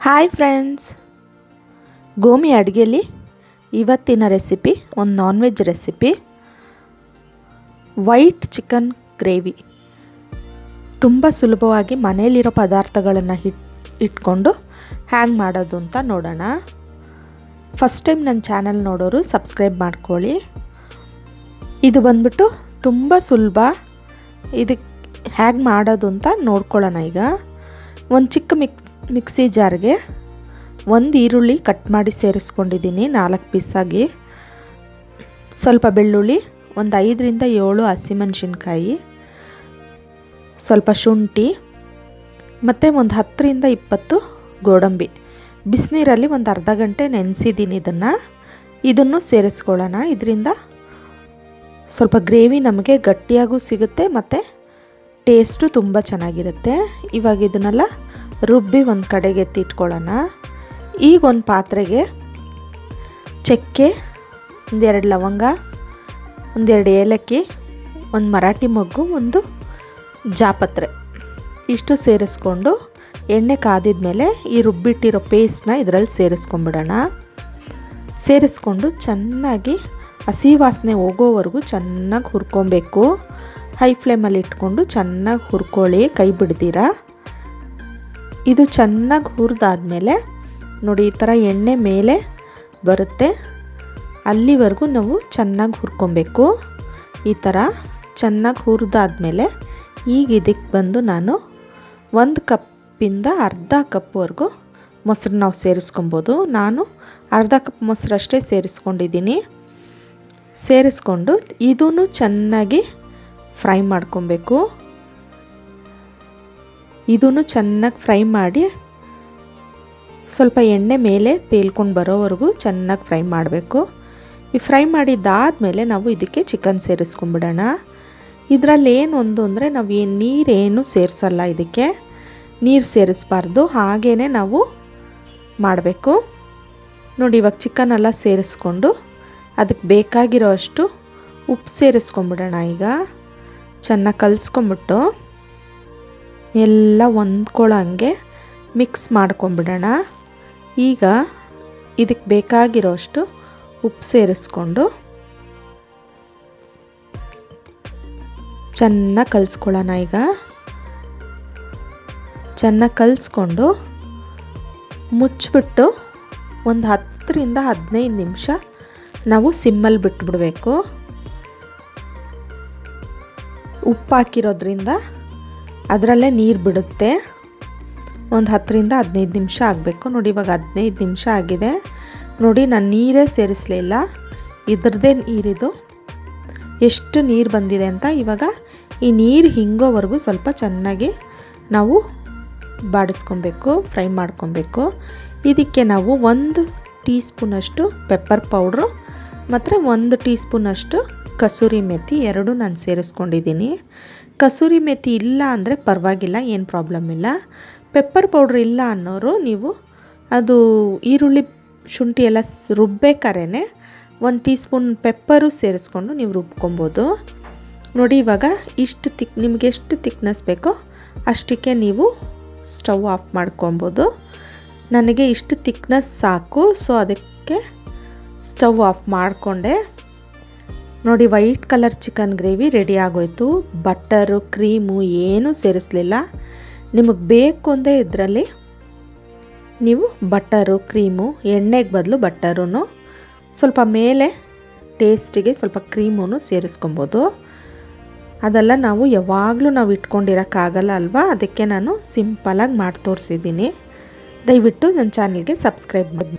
Hi friends ಗೋಮಿ ಅಡುಗೆಲಿ ಇವತ್ತಿನ recipe ಒಂದು non veg recipe white chicken gravy ತುಂಬ ಸುಲಭವಾಗಿ ಮನೆಯಲ್ಲಿರೋ ಪದಾರ್ಥಗಳನ್ನು ಹಿಟ್, ಇಟ್ಕೊಂಡು ಹ್ಯಾಂಗ್ ಮಾಡೋದು ಅಂತ ನೋಡೋಣ. ಫಸ್ಟ್ ಟೈಮ್ ನನ್ನ ಚಾನಲ್ ನೋಡೋರು ಸಬ್ಸ್ಕ್ರೈಬ್ ಮಾಡ್ಕೊಳ್ಳಿ. ಇದು ಬಂದ್ಬಿಟ್ಟು ತುಂಬ ಸುಲಭ. ಇದಕ್ಕೆ ಹ್ಯಾಂಗ್ ಮಾಡೋದು ಅಂತ ನೋಡ್ಕೊಳ್ಳೋಣ ಈಗ. ಒಂದು ಚಿಕ್ಕ ಮಿಕ್ ಮಿಕ್ಸಿ ಜಾರ್ಗೆ ಒಂದು ಈರುಳ್ಳಿ ಕಟ್ ಮಾಡಿ ಸೇರಿಸ್ಕೊಂಡಿದ್ದೀನಿ, ನಾಲ್ಕು ಪೀಸಾಗಿ ಸ್ವಲ್ಪ ಬೆಳ್ಳುಳ್ಳಿ, ಒಂದು ಐದರಿಂದ ಏಳು ಹಸಿಮೆಣ್ಸಿನ್ಕಾಯಿ, ಸ್ವಲ್ಪ ಶುಂಠಿ, ಮತ್ತು ಒಂದು ಹತ್ತರಿಂದ ಇಪ್ಪತ್ತು ಗೋಡಂಬಿ. ಬಿಸಿನೀರಲ್ಲಿ ಒಂದು ಅರ್ಧ ಗಂಟೆ ನೆನೆಸಿದ್ದೀನಿ ಇದನ್ನು. ಇದನ್ನು ಸೇರಿಸ್ಕೊಳ್ಳೋಣ. ಇದರಿಂದ ಸ್ವಲ್ಪ ಗ್ರೇವಿ ನಮಗೆ ಗಟ್ಟಿಯಾಗೂ ಸಿಗುತ್ತೆ, ಮತ್ತು ಟೇಸ್ಟು ತುಂಬ ಚೆನ್ನಾಗಿರುತ್ತೆ. ಇವಾಗ ಇದನ್ನೆಲ್ಲ ರುಬ್ಬಿ ಒಂದು ಕಡೆಗೆ ಎತ್ತಿಟ್ಕೊಳ್ಳೋಣ. ಈಗ ಒಂದು ಪಾತ್ರೆಗೆ ಚಕ್ಕೆ, ಒಂದೆರಡು ಲವಂಗ, ಒಂದೆರಡು ಏಲಕ್ಕಿ, ಒಂದು ಮರಾಠಿ ಮೊಗ್ಗು, ಒಂದು ಜಾಪತ್ರೆ. ಇಷ್ಟು ಸೇರಿಸ್ಕೊಂಡು ಎಣ್ಣೆ ಕಾದಿದ ಮೇಲೆ ಈ ರುಬ್ಬಿಟ್ಟಿರೋ ಪೇಸ್ಟ್ನ ಇದರಲ್ಲಿ ಸೇರಿಸ್ಕೊಂಬಿಡೋಣ ಸೇರಿಸ್ಕೊಂಡು ಚೆನ್ನಾಗಿ ಹಸಿ ವಾಸನೆ ಹೋಗೋವರೆಗೂ ಚೆನ್ನಾಗಿ ಹುರ್ಕೊಬೇಕು. ಹೈ ಫ್ಲೇಮಲ್ಲಿ ಇಟ್ಕೊಂಡು ಚೆನ್ನಾಗಿ ಹುರ್ಕೊಳ್ಳಿ, ಕೈ ಬಿಡ್ದಿರ ಇದು ಚೆನ್ನಾಗಿ ಹುರಿದಾದ್ಮೇಲೆ ನೋಡಿ ಈ ಥರ ಎಣ್ಣೆ ಮೇಲೆ ಬರುತ್ತೆ. ಅಲ್ಲಿವರೆಗೂ ನಾವು ಚೆನ್ನಾಗಿ ಹುರ್ಕೊಬೇಕು. ಈ ಥರ ಚೆನ್ನಾಗಿ ಹುರಿದಾದ್ಮೇಲೆ ಈಗ ಇದಕ್ಕೆ ಬಂದು ನಾನು ಒಂದು ಕಪ್ಪಿಂದ ಅರ್ಧ ಕಪ್ವರೆಗೂ ಮೊಸರು ನಾವು ಸೇರಿಸ್ಕೊಬೋದು. ನಾನು ಅರ್ಧ ಕಪ್ ಮೊಸರಷ್ಟೇ ಸೇರಿಸ್ಕೊಂಡಿದ್ದೀನಿ. ಸೇರಿಸ್ಕೊಂಡು ಇದೂ ಚೆನ್ನಾಗಿ ಫ್ರೈ ಮಾಡ್ಕೊಬೇಕು. ಇದೂ ಚೆನ್ನಾಗಿ ಫ್ರೈ ಮಾಡಿ ಸ್ವಲ್ಪ ಎಣ್ಣೆ ಮೇಲೆ ತೇಲ್ಕೊಂಡು ಬರೋವರೆಗೂ ಚೆನ್ನಾಗಿ ಫ್ರೈ ಮಾಡಬೇಕು. ಈ ಫ್ರೈ ಮಾಡಿದ್ದಾದಮೇಲೆ ನಾವು ಇದಕ್ಕೆ ಚಿಕನ್ ಸೇರಿಸ್ಕೊಂಡ್ಬಿಡೋಣ. ಇದರಲ್ಲಿ ಏನು ಒಂದು ಅಂದರೆ ನಾವು ಏನು ನೀರೇನು ಸೇರಿಸಲ್ಲ ಇದಕ್ಕೆ. ನೀರು ಸೇರಿಸ್ಬಾರ್ದು ಹಾಗೇ ನಾವು ಮಾಡಬೇಕು. ನೋಡಿ, ಇವಾಗ ಚಿಕನ್ ಎಲ್ಲ ಸೇರಿಸ್ಕೊಂಡು ಅದಕ್ಕೆ ಬೇಕಾಗಿರೋ ಅಷ್ಟು ಉಪ್ಪು ಸೇರಿಸ್ಕೊಂಬಿಡೋಣ ಈಗ. ಚೆನ್ನಾಗಿ ಕಲಿಸ್ಕೊಂಬಿಟ್ಟು. ಎಲ್ಲ ಹೊಂದ್ಕೊಳ್ಳೋ ಹಂಗೆ ಮಿಕ್ಸ್ ಮಾಡ್ಕೊಂಬಿಡೋಣ. ಈಗ ಇದಕ್ಕೆ ಬೇಕಾಗಿರೋಷ್ಟು ಉಪ್ಪು ಸೇರಿಸ್ಕೊಂಡು ಚೆನ್ನಾಗಿ ಕಲಿಸ್ಕೊಳ್ಳೋಣ ಈಗ. ಚೆನ್ನಾಗಿ ಕಲಿಸ್ಕೊಂಡು ಮುಚ್ಚಿಬಿಟ್ಟು ಒಂದು ಹತ್ತರಿಂದ ಹದಿನೈದು ನಿಮಿಷ ನಾವು ಸಿಮ್ಮಲ್ಲಿ ಬಿಟ್ಬಿಡಬೇಕು. ಉಪ್ಪು ಹಾಕಿರೋದ್ರಿಂದ ಅದರಲ್ಲೇ ನೀರು ಬಿಡುತ್ತೆ. ಒಂದು ಹತ್ತರಿಂದ ಹದಿನೈದು ನಿಮಿಷ ಆಗಬೇಕು. ನೋಡಿ, ಇವಾಗ ಹದಿನೈದು ನಿಮಿಷ ಆಗಿದೆ. ನೋಡಿ, ನಾನು ನೀರೇ ಸೇರಿಸಲಿಲ್ಲ ಇದ್ರದ್ದೇ ನೀರಿದು ಎಷ್ಟು ನೀರು ಬಂದಿದೆ ಅಂತ ಇವಾಗ ಈ ನೀರು ಹಿಂಗೋವರೆಗೂ ಸ್ವಲ್ಪ ಚೆನ್ನಾಗಿ ನಾವು ಬಾಡಿಸ್ಕೊಬೇಕು, ಫ್ರೈ ಮಾಡ್ಕೊಬೇಕು. ಇದಕ್ಕೆ ನಾವು ಒಂದು ಟೀ ಸ್ಪೂನಷ್ಟು ಪೆಪ್ಪರ್ ಪೌಡ್ರು ಮತ್ತು ಒಂದು ಟೀ ಸ್ಪೂನಷ್ಟು ಕಸೂರಿ ಮೆತ್ತಿ ಎರಡು ನಾನು ಸೇರಿಸ್ಕೊಂಡಿದ್ದೀನಿ. ಕಸೂರಿ ಮೆಥಿ ಇಲ್ಲ ಅಂದರೆ ಪರವಾಗಿಲ್ಲ, ಏನು ಪ್ರಾಬ್ಲಮ್ ಇಲ್ಲ. ಪೆಪ್ಪರ್ ಪೌಡ್ರ್ ಇಲ್ಲ ಅನ್ನೋರು ನೀವು ಅದು ಈರುಳ್ಳಿ ಶುಂಠಿ ಎಲ್ಲ ರುಬ್ಬೇಕಾದ್ರೆ ಒಂದು ಟೀ ಸ್ಪೂನ್ ಪೆಪ್ಪರು ಸೇರಿಸ್ಕೊಂಡು ನೀವು ರುಬ್ಕೊಬೋದು. ನೋಡಿ ಇವಾಗ ಇಷ್ಟು ತಿಕ್ ನಿಮಗೆ ಎಷ್ಟು ತಿಕ್ನೆಸ್ ಬೇಕೋ ಅಷ್ಟಕ್ಕೆ ನೀವು ಸ್ಟವ್ ಆಫ್ ಮಾಡ್ಕೊಬೋದು. ನನಗೆ ಇಷ್ಟು ತಿಕ್ನೆಸ್ ಸಾಕು, ಸೊ ಅದಕ್ಕೆ ಸ್ಟವ್ ಆಫ್ ಮಾಡಿಕೊಂಡೆ. ನೋಡಿ, white colour chicken gravy ready ಆಗೋಯ್ತು. ಬಟ್ಟರು, ಕ್ರೀಮು ಏನೂ ಸೇರಿಸಲಿಲ್ಲ. ನಿಮಗೆ ಬೇಕು ಅಂದರೆ ಇದರಲ್ಲಿ ನೀವು ಬಟ್ಟರು, ಕ್ರೀಮು, ಎಣ್ಣೆಗೆ ಬದಲು ಬಟ್ಟರೂ ಸ್ವಲ್ಪ ಮೇಲೆ ಟೇಸ್ಟಿಗೆ ಸ್ವಲ್ಪ ಕ್ರೀಮೂ ಸೇರಿಸ್ಕೊಬೋದು. ಅದೆಲ್ಲ ನಾವು ಯಾವಾಗಲೂ ನಾವು ಇಟ್ಕೊಂಡಿರೋಕ್ಕಾಗಲ್ಲ ಅಲ್ವಾ? ಅದಕ್ಕೆ ನಾನು ಸಿಂಪಲಾಗಿ ಮಾಡಿ ತೋರಿಸಿದ್ದೀನಿ ದಯವಿಟ್ಟು ನನ್ನ ಚಾನಲ್ಗೆ ಸಬ್ಸ್ಕ್ರೈಬ್ ಮಾಡಿ.